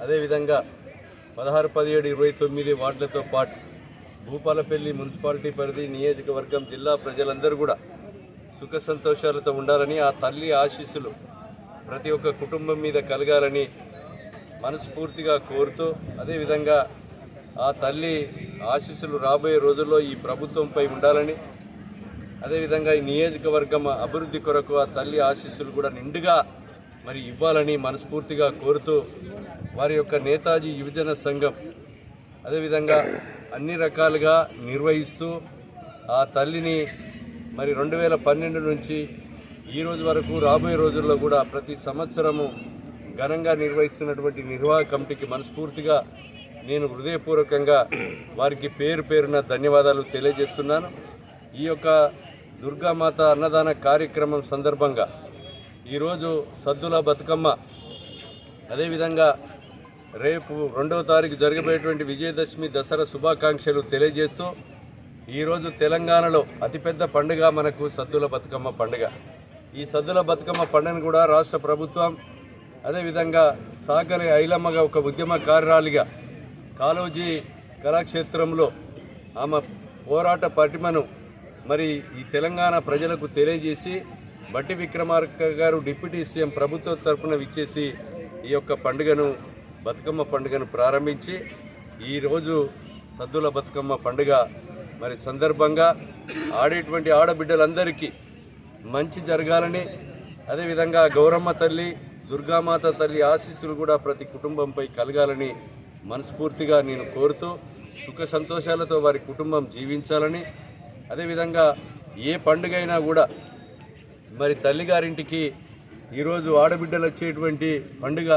అదేవిధంగా పదహారు పదిహేడు ఇరవై తొమ్మిది వార్డులతో పాటు భూపాలపల్లి మున్సిపాలిటీ పరిధి నియోజకవర్గం జిల్లా ప్రజలందరూ కూడా సుఖ సంతోషాలతో ఉండాలని ఆ తల్లి ఆశీస్సులు ప్రతి ఒక్క కుటుంబం మీద కలగాలని మనస్ఫూర్తిగా కోరుతూ అదేవిధంగా ఆ తల్లి ఆశీస్సులు రాబోయే రోజుల్లో ఈ ప్రభుత్వంపై ఉండాలని అదేవిధంగా ఈ నియోజకవర్గం అభివృద్ధి కొరకు ఆ తల్లి ఆశీస్సులు కూడా నిండుగా మరి ఇవ్వాలని మనస్ఫూర్తిగా కోరుతూ వారి యొక్క నేతాజీ యువజన సంఘం అదేవిధంగా అన్ని రకాలుగా నిర్వహిస్తూ ఆ తల్లిని మరి రెండు వేల పన్నెండు నుంచి ఈ రోజు వరకు రాబోయే రోజుల్లో కూడా ప్రతి సంవత్సరము ఘనంగా నిర్వహిస్తున్నటువంటి నిర్వాహక కమిటీకి మనస్ఫూర్తిగా నేను హృదయపూర్వకంగా వారికి పేరు పేరున ధన్యవాదాలు తెలియజేస్తున్నాను. ఈ యొక్క దుర్గామాత అన్నదాన కార్యక్రమం సందర్భంగా ఈరోజు సద్దుల బతుకమ్మ. అదేవిధంగా రేపు రెండవ తారీఖు జరగబోయేటువంటి విజయదశమి దసరా శుభాకాంక్షలు తెలియజేస్తూ ఈరోజు తెలంగాణలో అతిపెద్ద పండుగ మనకు సద్దుల బతుకమ్మ పండుగ. ఈ సద్దుల బతుకమ్మ పండుగను కూడా రాష్ట్ర ప్రభుత్వం అదేవిధంగా సాకలి ఐలమ్మగా ఒక ఉద్యమకారురాలిగా కాలోజీ కళాక్షేత్రంలో ఆమె పోరాట పటిమను మరి ఈ తెలంగాణ ప్రజలకు తెలియజేసి బట్టి విక్రమార్క గారు డిప్యూటీ సీఎం ప్రభుత్వం తరఫున విచ్చేసి ఈ యొక్క పండుగను బతుకమ్మ పండుగను ప్రారంభించి ఈరోజు సద్దుల బతుకమ్మ పండుగ మరి సందర్భంగా ఆడేటువంటి ఆడబిడ్డలందరికీ మంచి జరగాలని అదేవిధంగా గౌరమ్మ తల్లి దుర్గామాత తల్లి ఆశీస్సులు కూడా ప్రతి కుటుంబంపై కలగాలని మనస్ఫూర్తిగా నేను కోరుతూ సుఖ సంతోషాలతో వారి కుటుంబం జీవించాలని అదేవిధంగా ఏ పండుగ అయినా కూడా మరి తల్లిగారింటికి ఈరోజు ఆడబిడ్డలు వచ్చేటువంటి పండుగ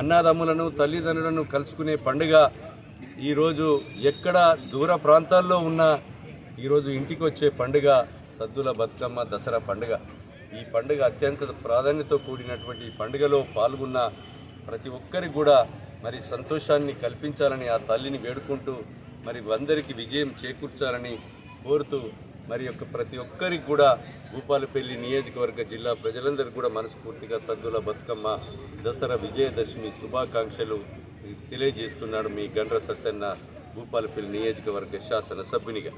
అన్నాదమ్ములను తల్లిదండ్రులను కలుసుకునే పండుగ. ఈరోజు ఎక్కడ దూర ప్రాంతాల్లో ఉన్న ఈరోజు ఇంటికి వచ్చే పండుగ సద్దుల బతుకమ్మ దసరా పండుగ. ఈ పండుగ అత్యంత ప్రాధాన్యత కూడినటువంటి ఈ పండుగలో పాల్గొన్న ప్రతి ఒక్కరికి కూడా మరి సంతోషాన్ని కల్పించాలని ఆ తల్లిని వేడుకుంటూ మరి అందరికీ విజయం చేకూర్చాలని కోరుతూ మరి యొక్క ప్రతి ఒక్కరికి కూడా భూపాలపల్లి నియోజకవర్గ జిల్లా ప్రజలందరికీ కూడా మనస్ఫూర్తిగా సద్దుల బతుకమ్మ దసరా విజయదశమి శుభాకాంక్షలు తెలియజేస్తున్నాడు మీ గండ్ర సత్యన్న భూపాలపల్లి నియోజకవర్గ శాసన సభ్యునిగా